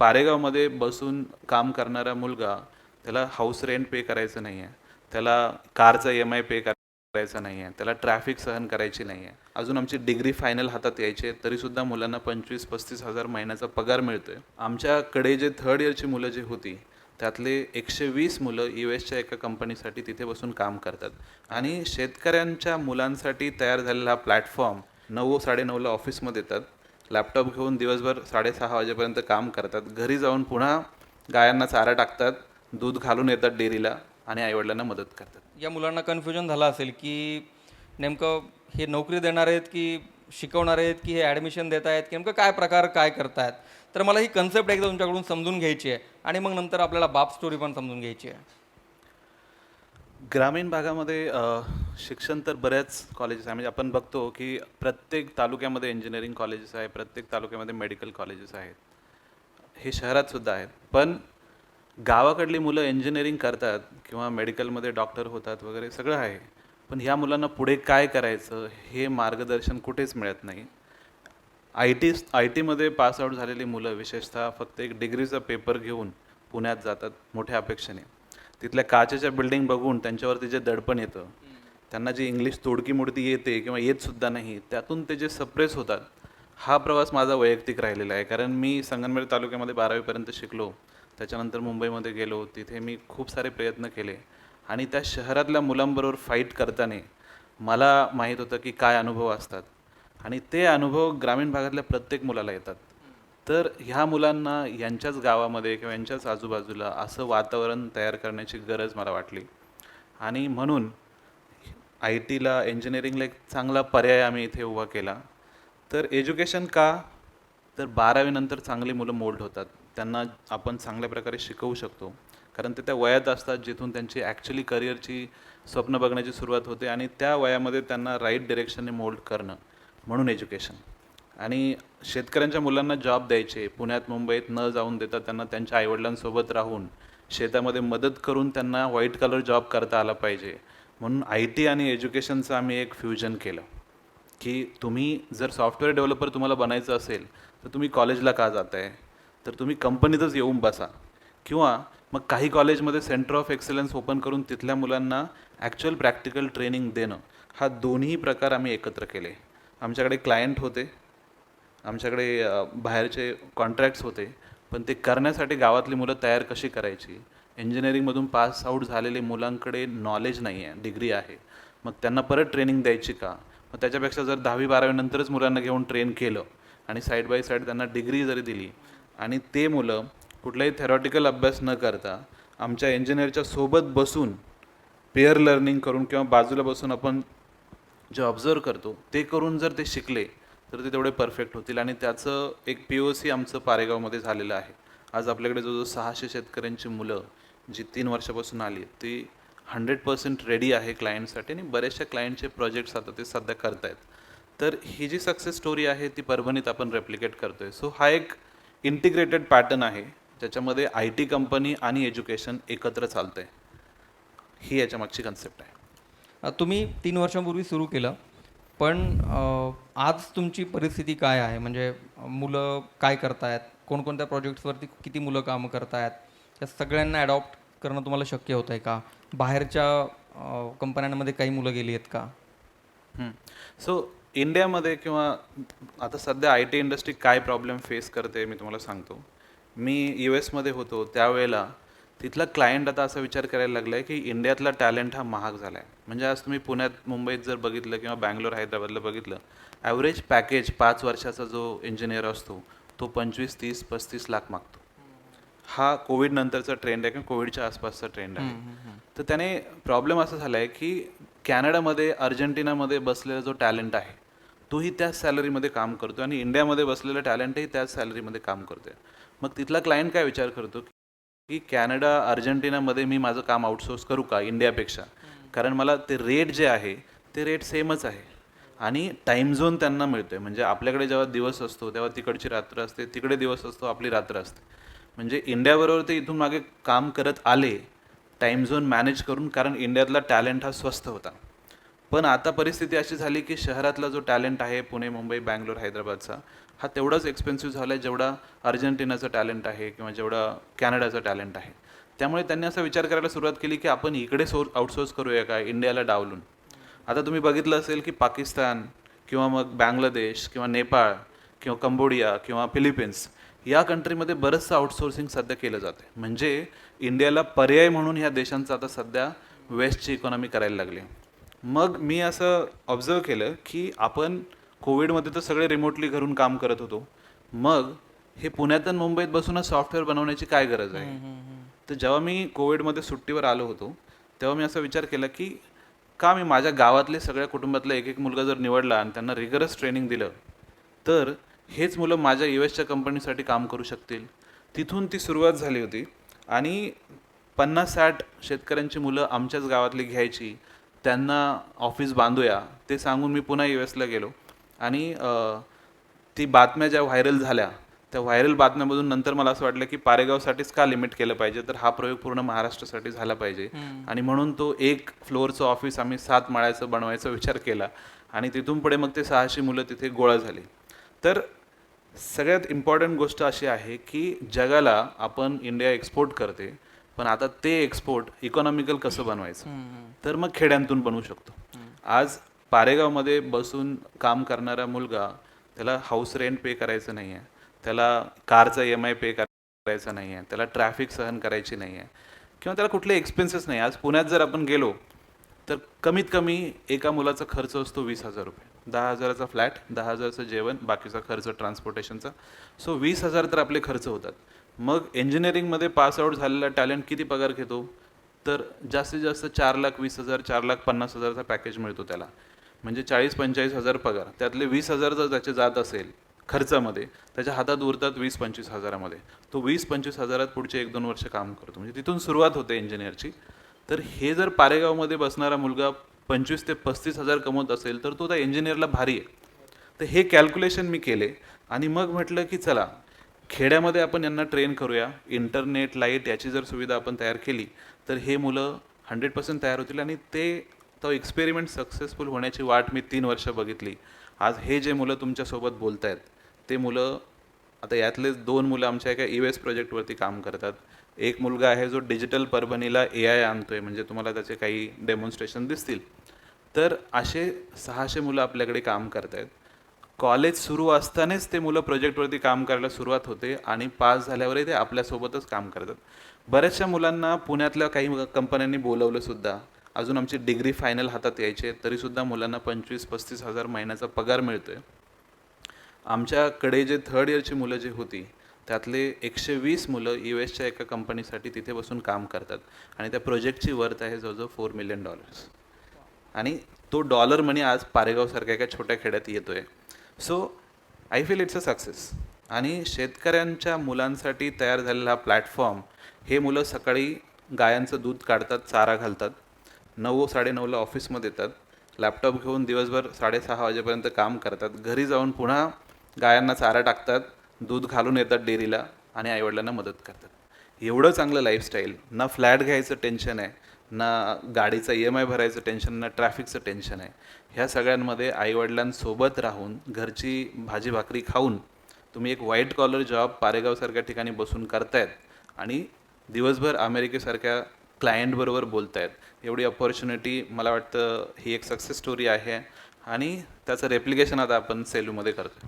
पारेगावमध्ये बसून काम करणारा मुलगा त्याला हाऊस रेंट पे करायचं नाही आहे त्याला कारचा ई एम आय पे करायचा नाही आहे त्याला ट्रॅफिक सहन करायची नाही आहे अजून आमची डिग्री फायनल हातात यायची आहे तरीसुद्धा मुलांना पंचवीस पस्तीस हजार महिन्याचा पगार मिळतोय. आमच्याकडे जे थर्ड इयरची मुलं जी होती त्यातले एकशे वीस मुलं यू एसच्या एका कंपनीसाठी तिथे बसून काम करतात. आणि शेतकऱ्यांच्या मुलांसाठी तयार झालेला हा प्लॅटफॉर्म नऊ साडेनऊला ऑफिसमध्ये येतात. लॅपटॉप घेऊन दिवसभर साडेसहा वाजेपर्यंत काम करतात. घरी जाऊन पुन्हा गायांना चारा टाकतात दूध घालून येतात डेअरीला आणि आईवडिलांना मदत करतात. या मुलांना कन्फ्युजन झालं असेल की नेमकं हे नोकरी देणार आहेत की शिकवणार आहेत की हे ॲडमिशन देत आहेत की नेमकं काय प्रकार काय करतायत? तर मला ही कन्सेप्ट एकदा तुमच्याकडून समजून घ्यायची आहे आणि मग नंतर आपल्याला बाप स्टोरी पण समजून घ्यायची आहे. ग्रामीण भागामध्ये शिक्षण तर बऱ्याच कॉलेजेस आहे. म्हणजे आपण बघतो की प्रत्येक तालुक्यामध्ये इंजिनिअरिंग कॉलेजेस आहे प्रत्येक तालुक्यामध्ये मेडिकल कॉलेजेस आहेत. हे शहरात सुद्धा आहेत. पण गावाकडली मुलं इंजिनिअरिंग करतात किंवा मेडिकलमध्ये डॉक्टर होतात वगैरे सगळं आहे. पण ह्या मुलांना पुढे काय करायचं हे मार्गदर्शन कुठेच मिळत नाही. आय टी आय टीमध्ये पासआऊट झालेली मुलं विशेषतः फक्त एक डिग्रीचा पेपर घेऊन पुण्यात जातात मोठ्या अपेक्षेने. तिथल्या काचेच्या बिल्डिंग बघून त्यांच्यावरती जे दडपण येतं त्यांना जी इंग्लिश तोडकी मोडती येते किंवा येतसुद्धा नाही त्यातून ते जे सप्रेस होतात हा प्रवास माझा वैयक्तिक राहिलेला आहे. कारण मी संगमनेर तालुक्यामध्ये बारावीपर्यंत शिकलो त्याच्यानंतर मुंबईमध्ये गेलो तिथे मी खूप सारे प्रयत्न केले. आणि त्या शहरातल्या मुलांबरोबर फाईट करताना मला माहीत होतं की काय अनुभव असतात. आणि ते अनुभव ग्रामीण भागातल्या प्रत्येक मुलाला येतात. तर ह्या मुलांना यांच्याच गावामध्ये किंवा यांच्याच आजूबाजूला असं वातावरण तयार करण्याची गरज मला वाटली. आणि म्हणून आय टीला इंजिनिअरिंगला एक चांगला पर्याय आम्ही इथे उभा केला. तर एज्युकेशन का? तर बारावीनंतर चांगली मुलं मोल्ड होतात. त्यांना आपण चांगल्या प्रकारे शिकवू शकतो. कारण ते त्या वयात असतात जिथून त्यांची ॲक्च्युली करिअरची स्वप्न बघण्याची सुरुवात होते आणि त्या वयामध्ये त्यांना राईट डिरेक्शनने मोल्ड करणं. म्हणून एज्युकेशन आणि शेतकऱ्यांच्या मुलांना जॉब द्यायचे पुण्यात मुंबईत न जाऊन देता त्यांना त्यांच्या आईवडिलांसोबत राहून शेतामध्ये मदत करून त्यांना व्हाईट कलर जॉब करता आला पाहिजे. म्हणून आय टी आणि एज्युकेशनचं आम्ही एक फ्युजन केलं. की तुम्ही जर सॉफ्टवेअर डेव्हलपर तुम्हाला बनायचं असेल तर तुम्ही कॉलेजला का जाताय? तर तुम्ही कंपनीतच येऊन बसा. किंवा मग काही कॉलेजमध्ये सेंटर ऑफ एक्सलन्स ओपन करून तिथल्या मुलांना ॲक्च्युअल प्रॅक्टिकल ट्रेनिंग देणं. हा दोन्ही प्रकार आम्ही एकत्र केले. आमच्याकडे क्लायंट होते. आमच्याकडे बाहेरचे कॉन्ट्रॅक्ट्स होते. पण ते करण्यासाठी गावातली मुलं तयार कशी करायची? इंजिनिअरिंगमधून पास आऊट झालेले मुलांकडे नॉलेज नाही आहे डिग्री आहे. मग त्यांना परत ट्रेनिंग द्यायची का? मग त्याच्यापेक्षा जर दहावी बारावीनंतरच मुलांना घेऊन ट्रेन केलं आणि साईड बाय साईड त्यांना डिग्री जरी दिली आणि ते मुलं कुठलाही थेरॉटिकल अभ्यास न करता आमच्या इंजिनिअरच्या सोबत बसून पेअर लर्निंग करून किंवा बाजूला बसून आपण जे ऑब्झर्व करतो ते करून जर ते शिकले तर ते तेवढे परफेक्ट होतील. आणि त्याचं एक पी ओ सी आमचं पारेगावमध्ये झालेलं आहे. आज आपल्याकडे जवळजवळ सहाशे शेतकऱ्यांची मुलं जी तीन वर्षापासून आली ती हंड्रेड पर्सेंट रेडी आहे क्लायंटसाठी आणि बऱ्याचशा क्लायंटचे प्रोजेक्ट्स आता ते सध्या करतायत. तर ही जी सक्सेस स्टोरी आहे ती परभणीत आपण रेप्लिकेट करतोय. सो हा एक इंटिग्रेटेड पॅटर्न आहे ज्याच्यामध्ये आय टी कंपनी आणि एज्युकेशन एकत्र चालतंय. ही याच्या मागची कन्सेप्ट आहे. तुम्ही तीन वर्षांपूर्वी सुरू केलं. पण आज तुमची परिस्थिती काय आहे? म्हणजे मुलं काय करतायत? कोणकोणत्या प्रोजेक्ट्सवरती किती मुलं कामं करतायत? त्या सगळ्यांना ॲडॉप्ट करणं तुम्हाला शक्य होतं आहे का? बाहेरच्या कंपन्यांमध्ये काही मुलं गेली आहेत का? सो इंडियामध्ये किंवा आता सध्या आय टी इंडस्ट्री काय प्रॉब्लेम फेस करते मी तुम्हाला सांगतो. मी यू एसमध्ये होतो त्यावेळेला तिथला क्लायंट आता असा विचार करायला लागला आहे की इंडियातला टॅलेंट हा महाग झाला आहे म्हणजे आज तुम्ही पुण्यात मुंबईत जर बघितलं किंवा बँगलोर हैदराबादला बघितलं ॲव्हरेज पॅकेज पाच वर्षाचा जो इंजिनियर असतो तो पंचवीस तीस पस्तीस लाख मागतो. हा कोविड नंतरचा ट्रेंड आहे किंवा कोविडच्या आसपासचा ट्रेंड आहे. तर त्याने प्रॉब्लेम असा झाला आहे की कॅनडामध्ये अर्जेंटिनामध्ये बसलेला जो टॅलेंट आहे तोही त्याच सॅलरीमध्ये काम करतो आणि इंडियामध्ये बसलेला टॅलेंटही त्याच सॅलरीमध्ये काम करतोय. मग तिथला क्लायंट काय विचार करतो की कॅनडा अर्जेंटिनामध्ये मी माझं काम आउटसोर्स करू का इंडियापेक्षा? कारण मला ते रेट जे आहे ते रेट सेमच आहे. आणि टाईम झोन त्यांना मिळतोय. म्हणजे आपल्याकडे जेव्हा दिवस असतो तेव्हा तिकडची रात्र असते तिकडे दिवस असतो आपली रात्र असते. म्हणजे इंडियाबरोबर ते इथून मागे काम करत आले टाईम झोन मॅनेज करून कारण इंडियातला टॅलेंट हा स्वस्त होता. पण आता परिस्थिती अशी झाली की शहरातला जो टॅलेंट आहे पुणे मुंबई बँगलोर हैदराबादचा हा तेवढाच एक्सपेन्सिव्ह झाला आहे जेवढा अर्जेंटिनाचं टॅलेंट आहे किंवा जेवढा कॅनडाचं टॅलेंट आहे. त्यामुळे त्यांनी असा विचार करायला सुरुवात केली की आपण इकडे सोर आउटसोर्स करूया का इंडियाला डावलून? आता तुम्ही बघितलं असेल की पाकिस्तान किंवा मग बांगलादेश किंवा नेपाळ किंवा कंबोडिया किंवा फिलिपिन्स या कंट्रीमध्ये बरंचसं आउटसोर्सिंग सध्या केलं जाते म्हणजे इंडियाला पर्याय म्हणून ह्या देशांचं आता सध्या वेस्टची इकॉनॉमी करायला लागली. मग मी असं ऑब्झर्व केलं की आपण कोविडमध्ये तर सगळे रिमोटली घरून काम करत होतो. मग हे पुण्यात आणि मुंबईत बसूनच सॉफ्टवेअर बनवण्याची काय गरज आहे? तर जेव्हा मी कोविडमध्ये सुट्टीवर आलो होतो तेव्हा मी असा विचार केला की का मी माझ्या गावातले सगळ्या कुटुंबातला एक एक मुलगा जर निवडला आणि त्यांना रिगरस ट्रेनिंग दिलं तर हेच मुलं माझ्या यू एसच्या कंपनीसाठी काम करू शकतील. तिथून ती सुरुवात झाली होती आणि पन्नास साठ शेतकऱ्यांची मुलं आमच्याच गावातली घ्यायची त्यांना ऑफिस बांधूया ते सांगून मी पुन्हा यू एसला गेलो. आणि ती बातम्या ज्या व्हायरल झाल्या त्या व्हायरल बातम्यामधून नंतर मला असं वाटलं की पारेगावसाठीच का लिमिट केलं पाहिजे? तर हा प्रयोग पूर्ण महाराष्ट्रासाठी झाला पाहिजे. आणि म्हणून तो एक फ्लोअरचं ऑफिस आम्ही सात माळ्याचं बनवायचा विचार केला आणि तिथून पुढे मग ते सहाशे मुलं तिथे गोळा झाली. तर सगळ्यात इम्पॉर्टंट गोष्ट अशी आहे की जगाला आपण इंडिया एक्सपोर्ट करते पण आता ते एक्सपोर्ट इकॉनॉमिकल कसं बनवायचं? तर मग खेड्यांतून बनवू शकतो. आज पारेगावमध्ये बसून काम करणारा मुलगा त्याला हाऊस रेंट पे करायचं नाही आहे त्याला कारचा ई एम आय पे करायचा नाही आहे त्याला ट्रॅफिक सहन करायची नाही आहे किंवा त्याला कुठले एक्सपेन्सेस नाही. आज पुण्यात जर आपण गेलो तर कमीत कमी एका मुलाचा खर्च असतो वीस हजार रुपये. दहा हजाराचा फ्लॅट दहा हजाराचं जेवण बाकीचा खर्च ट्रान्सपोर्टेशनचा सो वीस हजार तर आपले खर्च होतात. मग इंजिनिअरिंगमध्ये पास आउट झालेला टॅलेंट किती पगार घेतो? तर जास्तीत जास्त चार लाख वीस हजार चार लाख पन्नास हजारचा पॅकेज मिळतो त्याला. म्हणजे चाळीस पंचेचाळीस हजार पगार. त्यातले वीस हजार जर त्याचे जात असेल खर्चामध्ये त्याच्या हातात उरतात वीस पंचवीस हजारामध्ये. तो वीस पंचवीस हजारात पुढचे एक दोन वर्ष काम करतो. म्हणजे तिथून सुरुवात होते इंजिनियरची तर हे जर पारेगावमध्ये बसणारा मुलगा पंचवीस ते पस्तीस हजार कमवत असेल तर तो त्या इंजिनियरला भारी आहे. तर हे कॅल्क्युलेशन मी केले आणि मग म्हटलं की चला खेड्यामध्ये आपण यांना ट्रेन करूया. इंटरनेट लाइट याची जर सुविधा आपण तयार केली तर हे मुलं हंड्रेड पर्सेंट तयार होतील आणि ते तो एक्सपेरिमेंट सक्सेसफुल होण्याची वाट मी तीन वर्ष बघितली. आज हे जे मुलं तुमच्यासोबत बोलत आहेत ते मुलं आता यातले दोन मुलं आमच्या एका ई एस प्रोजेक्टवरती काम करतात. एक मुलगा आहे जो डिजिटल परभणीला ए आय आणतोय म्हणजे तुम्हाला त्याचे काही डेमॉन्स्ट्रेशन दिसतील. तर असे सहाशे मुलं आपल्याकडे काम करत आहेत कॉलेज सुरू असतानाच ते मुलं प्रोजेक्टवरती काम करायला सुरुवात होते आणि पास झाल्यावरही ते आपल्यासोबतच काम करतात. बऱ्याचशा मुलांना पुण्यातल्या काही कंपन्यांनी बोलवलं सुद्धा. अजून आमची डिग्री फायनल हातात यायचे तरीसुद्धा मुलांना पंचवीस पस्तीस हजार महिन्याचा पगार मिळतो आहे आमच्याकडे जे थर्ड इयरची मुलं जी होती त्यातले एकशे वीस मुलं यू एसच्या एका कंपनीसाठी तिथे बसून काम करतात. आणि त्या प्रोजेक्टची वर्थ आहे जवळजवळ फोर मिलियन डॉलर्स आणि तो डॉलर मनी आज पारेगावसारख्या एका छोट्या खेड्यात येतो आहे so I feel it's a success आणि शेतकऱ्यांच्या मुलांसाठी तयार झालेला हा प्लॅटफॉर्म हे मुलं सकाळी गायांचं दूध काढतात चारा घालतात. नऊ साडेनऊला ऑफिसमध्ये येतात. लॅपटॉप घेऊन दिवसभर साडेसहा वाजेपर्यंत काम करतात. घरी जाऊन पुन्हा गायांना चारा टाकतात दूध घालून येतात डेअरीला आणि आईवडिलांना मदत करतात. एवढं चांगलं लाईफस्टाईल ना फ्लॅट घ्यायचं टेन्शन आहे ना गाडीचं ई एम आय भरायचं टेन्शन ना ट्रॅफिकचं टेन्शन आहे. ह्या सगळ्यांमध्ये आईवडिलांसोबत राहून घरची भाजी भाकरी खाऊन तुम्ही एक व्हाईट कॉलर जॉब पारेगावसारख्या ठिकाणी बसून करतायत आणि दिवसभर अमेरिकेसारख्या क्लायंटबरोबर बोलतायत. एवढी अपॉर्च्युनिटी मला वाटतं ही एक सक्सेस स्टोरी आहे आणि त्याचं रेप्लिकेशन आता आपण सेलूमध्ये करतो